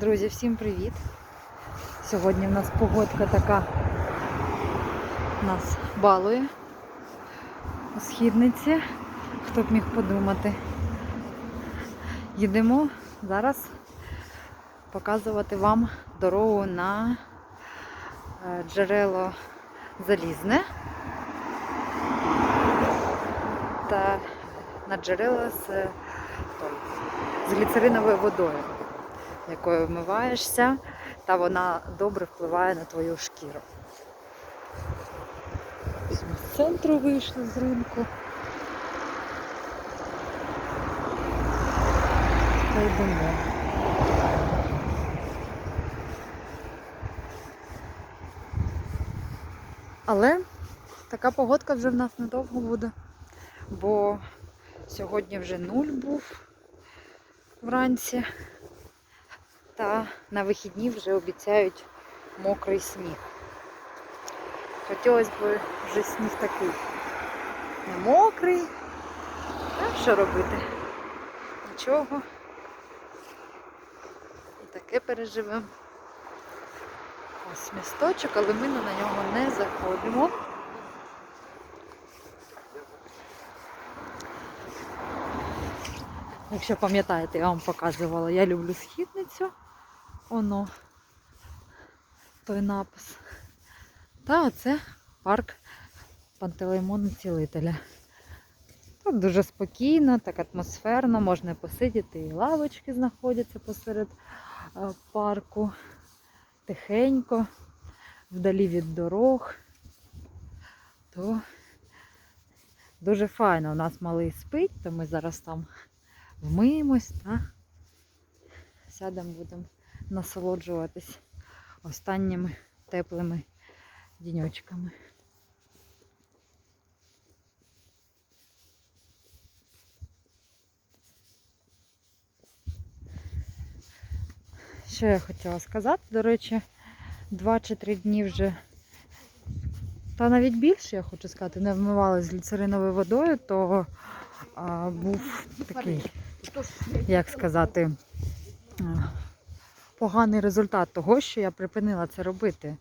Друзі, всім привіт! Сьогодні в нас погодка така нас балує у східниці. Хто б міг подумати. Їдемо зараз показувати вам дорогу на е, джерело залізне та на джерело з, е, з гліцериновою водою якою вмиваєшся, та вона добре впливає на твою шкіру. Ми з центру вийшли з ринку. Та йдемо. Але така погодка вже в нас недовго буде, бо сьогодні вже нуль був вранці. Та на вихідні вже обіцяють мокрий сніг. Хотілося б вже сніг такий не мокрий. А що робити? Нічого. І таке переживемо. Ось місточок, але ми на нього не заходимо. Якщо пам'ятаєте, я вам показувала, я люблю східницю. Оно той напис. Та оце парк Пантелеймона Цілителя. Тут дуже спокійно, так атмосферно, можна посидіти, і лавочки знаходяться посеред е, парку. Тихенько, вдалі від дорог. То дуже файно. У нас малий спить, то ми зараз там вмиємось та сядемо, будемо насолоджуватись останніми теплими діньочками. Що я хотіла сказати, до речі, два чи три дні вже, та навіть більше, я хочу сказати, не вмивалася з гліцериновою водою, то а, був такий, як сказати, поганий результат того, що я припинила це робити.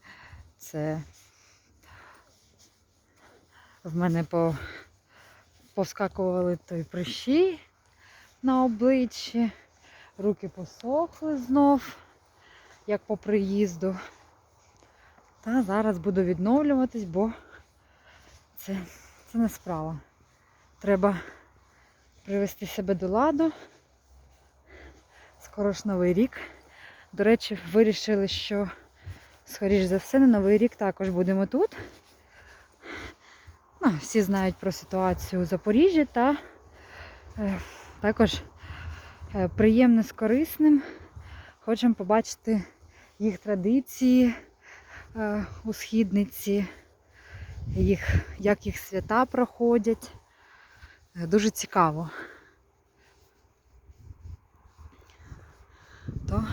Це в мене по... повскакували той прищі на обличчі, руки посохли знов, як по приїзду. Та зараз буду відновлюватись, бо це, це не справа. Треба привести себе до ладу. Скоро ж новий рік. До речі, вирішили, що, скоріш за все, на Новий рік також будемо тут. Ну, всі знають про ситуацію у Запоріжжі та е, також е, приємно з корисним. Хочемо побачити їх традиції е, у східниці, їх, як їх свята проходять. Е, дуже цікаво. То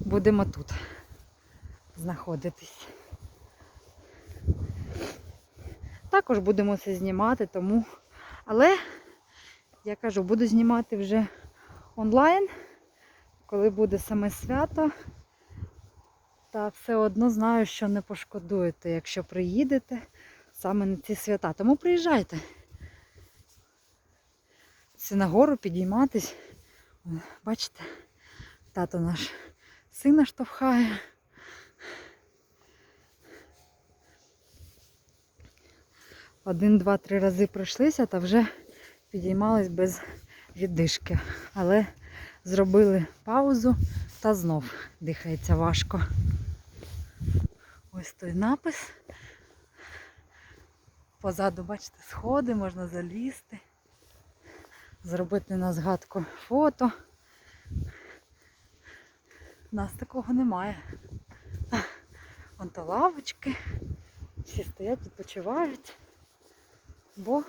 будемо тут знаходитись. Також будемо це знімати, тому, але я кажу, буду знімати вже онлайн, коли буде саме свято. Та все одно знаю, що не пошкодуєте, якщо приїдете саме на ці свята. Тому приїжджайте. Це нагору підійматись. Бачите, тато наш сина штовхає. Один, два, три рази пройшлися та вже підіймались без віддишки. Але зробили паузу та знов дихається важко. Ось той напис. Позаду, бачите, сходи, можна залізти, зробити на згадку фото. У нас такого немає. Вон то лавочки. Всі стоять, відпочивають, бо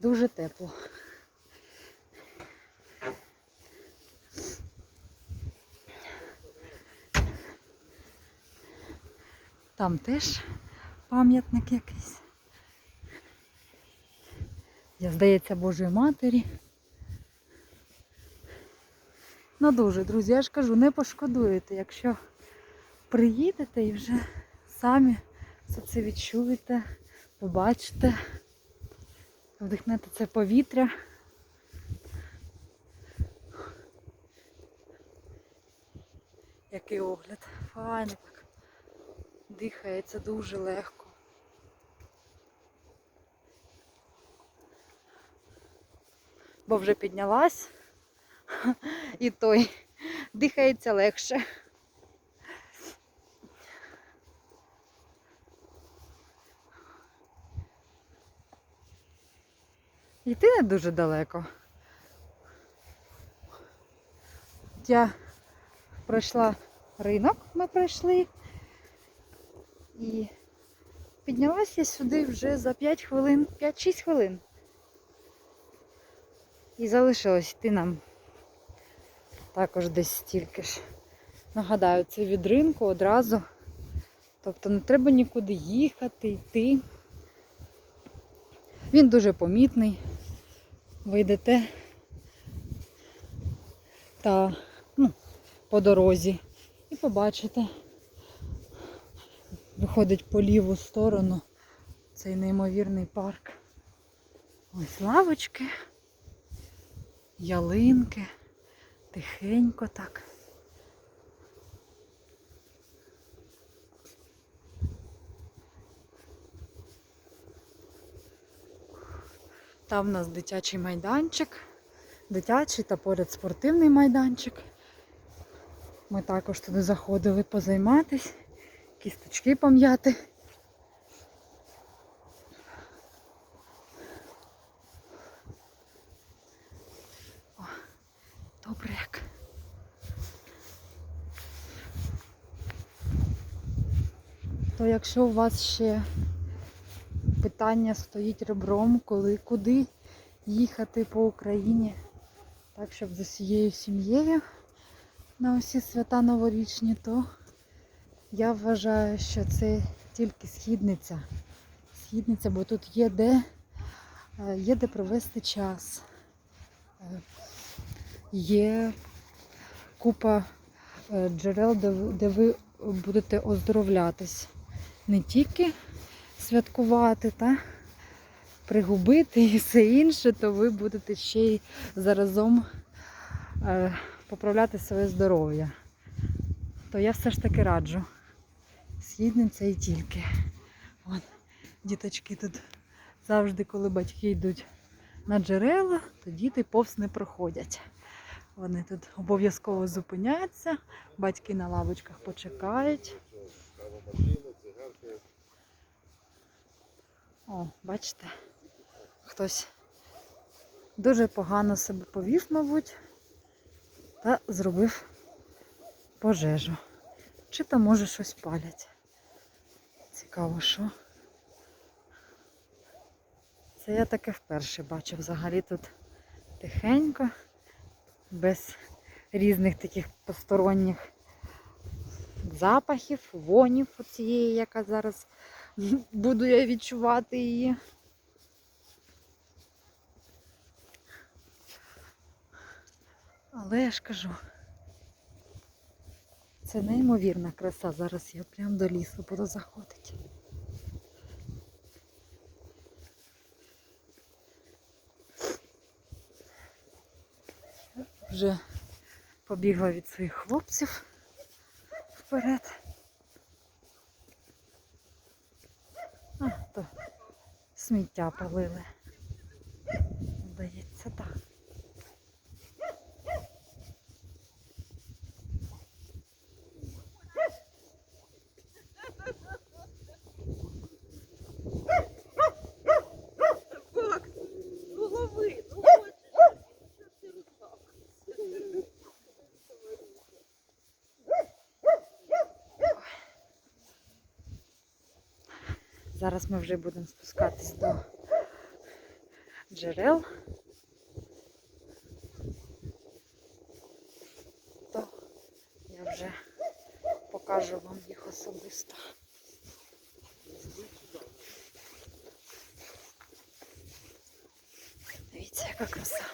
дуже тепло. Там теж пам'ятник якийсь. Я, здається, Божої Матері. Ну, дуже, друзі. Я ж кажу, не пошкодуєте, якщо приїдете і вже самі все це відчуєте, побачите, вдихнете це повітря. Який огляд. Файно так. Дихається дуже легко. Бо вже піднялась, і той дихається легше. Йти не дуже далеко. Я пройшла ринок, ми пройшли. І піднялася сюди вже за 5 хвилин, 5-6 хвилин. І залишилось йти нам також десь стільки ж. Нагадаю, це від ринку одразу. Тобто не треба нікуди їхати, йти. Він дуже помітний. Ви йдете та ну, по дорозі і побачите. Виходить по ліву сторону цей неймовірний парк. Ось лавочки, ялинки, тихенько так. Там у нас дитячий майданчик, дитячий та поряд спортивний майданчик. Ми також туди заходили позайматись, кісточки пом'яти. О, добре як. То якщо у вас ще питання стоїть ребром, коли куди їхати по Україні, так щоб з усією сім'єю на усі свята новорічні, то я вважаю, що це тільки східниця. Східниця, бо тут є де, е, є де провести час. Е, Є купа е, джерел, де ви будете оздоровлятись. Не тільки святкувати та пригубити і все інше, то ви будете ще й заразом е, поправляти своє здоров'я. То я все ж таки раджу. Східниця і тільки. Вон, діточки тут завжди, коли батьки йдуть на джерела, то діти повз не проходять. Вони тут обов'язково зупиняться, батьки на лавочках почекають. О, бачите, хтось дуже погано себе повів, мабуть, та зробив пожежу. Чи то може щось палять. Цікаво, що. Це я таке вперше бачу. Взагалі тут тихенько, без різних таких посторонніх запахів, вонів оцієї, яка зараз буду я відчувати її. Але я ж кажу, це неймовірна краса. Зараз я прям до лісу буду заходити. Вже побігла від своїх хлопців вперед. А, то сміття палили. Здається, так. Зараз ми вже будемо спускатись до джерел. То я вже покажу вам їх особисто. Дивіться, яка краса.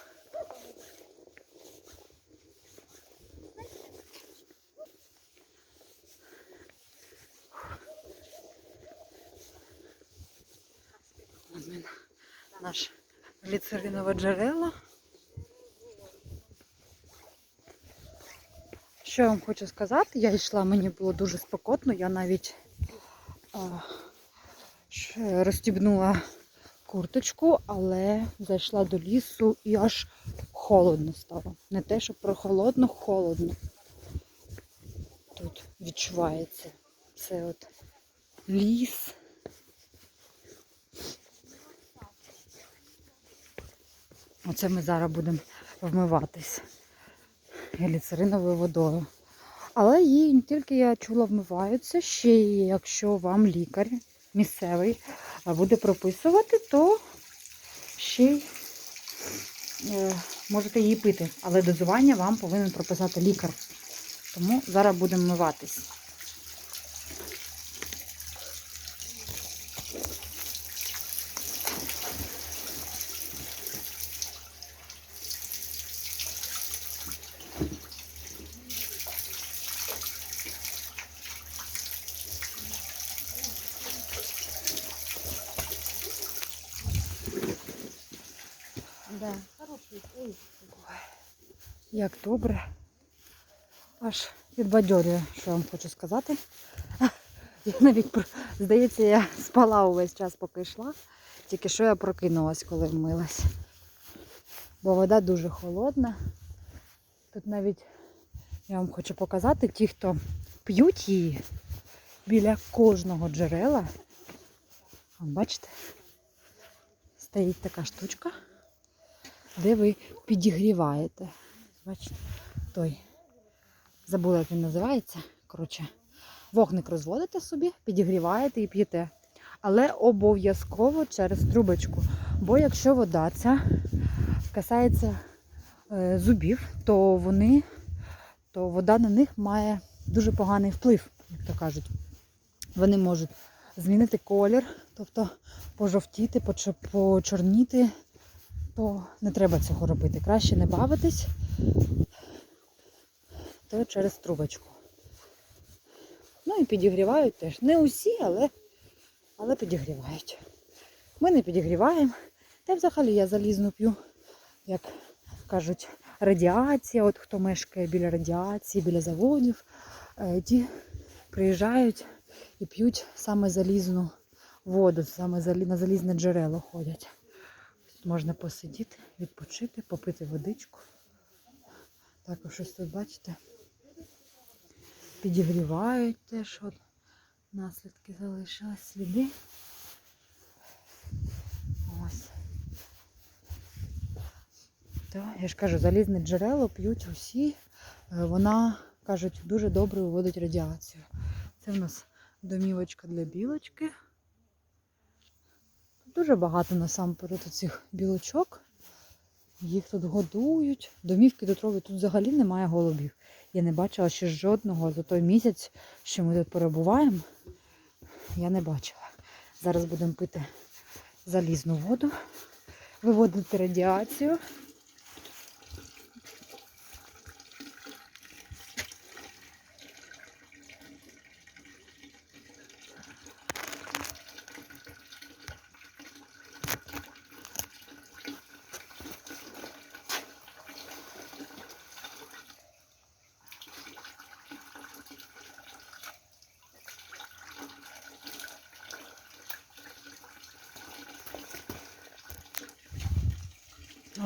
Наш гліцеринове джерело. Що я вам хочу сказати? Я йшла, мені було дуже спекотно, я навіть а, розстібнула курточку, але зайшла до лісу і аж холодно стало. Не те, що прохолодно, холодно. Тут відчувається. Це от ліс. Оце ми зараз будемо вмиватись гліцериновою водою. Але її не тільки я чула вмиваються, ще й якщо вам лікар місцевий буде прописувати, то ще й е, можете її пити. Але дозування вам повинен прописати лікар. Тому зараз будемо вмиватись. Да. Ой, Як добре. Аж підбадьорює, що я вам хочу сказати. Я навіть, здається, я спала увесь час, поки йшла. Тільки що я прокинулась, коли вмилась. Бо вода дуже холодна. Тут навіть я вам хочу показати, ті, хто п'ють її біля кожного джерела. Бачите, стоїть така штучка, де ви підігріваєте. Бачите, той. Забула, як він називається. Коротше, вогник розводите собі, підігріваєте і п'єте. Але обов'язково через трубочку. Бо якщо вода ця касається е, зубів, то вони, то вода на них має дуже поганий вплив, як то кажуть. Вони можуть змінити колір, тобто пожовтіти, почо- почорніти, то не треба цього робити. Краще не бавитись, то через трубочку. Ну і підігрівають теж. Не усі, але, але підігрівають. Ми не підігріваємо. Та взагалі я залізну п'ю, як кажуть, радіація. От хто мешкає біля радіації, біля заводів, е, ті приїжджають і п'ють саме залізну воду, саме на залізне джерело ходять. Можна посидіти, відпочити, попити водичку. Також щось тут, бачите, підігрівають теж от наслідки залишились сліди. Ось. То, я ж кажу, залізне джерело п'ють усі. Е, Вона, кажуть, дуже добре виводить радіацію. Це в нас домівочка для білочки. Дуже багато насамперед цих білочок. Їх тут годують. Домівки тут роблять. Тут взагалі немає голубів. Я не бачила ще жодного за той місяць, що ми тут перебуваємо. Я не бачила. Зараз будемо пити залізну воду, виводити радіацію.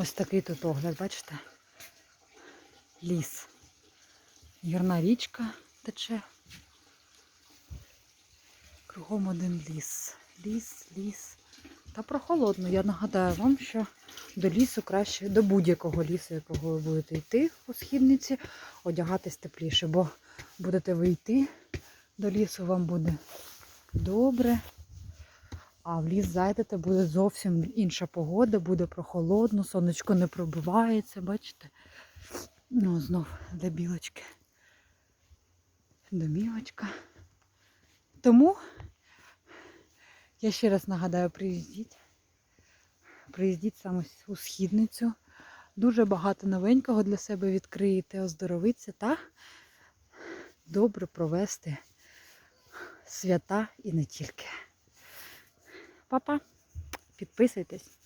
Ось такий тут огляд, бачите? Ліс. Гірна річка тече. Кругом один ліс. Ліс, ліс. Та прохолодно. Я нагадаю вам, що до лісу краще, до будь-якого лісу, якого ви будете йти у східниці, одягатись тепліше, бо будете ви йти до лісу, вам буде добре. А в ліс зайдете, буде зовсім інша погода, буде прохолодно, сонечко не пробивається, бачите? Ну, знов для білочки. Домівочка. Тому я ще раз нагадаю, приїздіть. Приїздіть саме у східницю. Дуже багато новенького для себе відкриєте, оздоровитися та добре провести свята і не тільки. Папа, підписуйтесь.